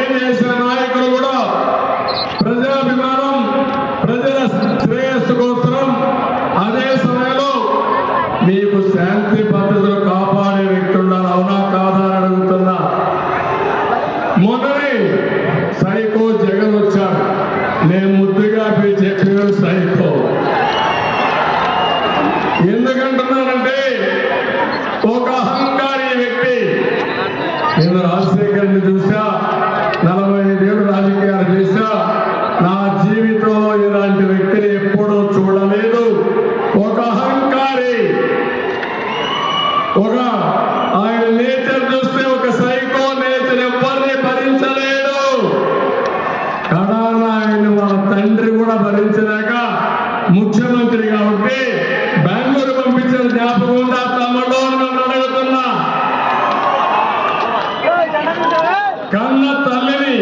చేసిన నాయకులు కూడా ప్రజాభిమానం ప్రజల శ్రేయస్సు కోసం అదే సమయంలో మీకు శాంతి పద్ధతులు కాపాడే వ్యక్తి ఉండాలి. అవునా కాదా అని అడుగుతున్నా. మొదటి సైకో జగన్ వచ్చాడు. నేను ముద్దుగా పిలిచే పేరు సైకో. ఎందుకంటున్నానంటే ఒక అహంకారి వ్యక్తి. నేను రాజశేఖర్ని వ్యక్తిని ఎప్పుడూ చూడలేదు. ఒక అహంకారి ఒక ఆయన నేచర్ చూస్తే ఒక సైకో నేచర్ ఎవరిని భరించలేడు కడాన ఆయన వాళ్ళ తండ్రి కూడా భరించలేక ముఖ్యమంత్రిగా ఉంటే బెంగళూరు పంపించిన జ్ఞాపకం ఉందా? తమ్ముడు అని నన్ను అడుగుతున్నా. కన్న తల్లిని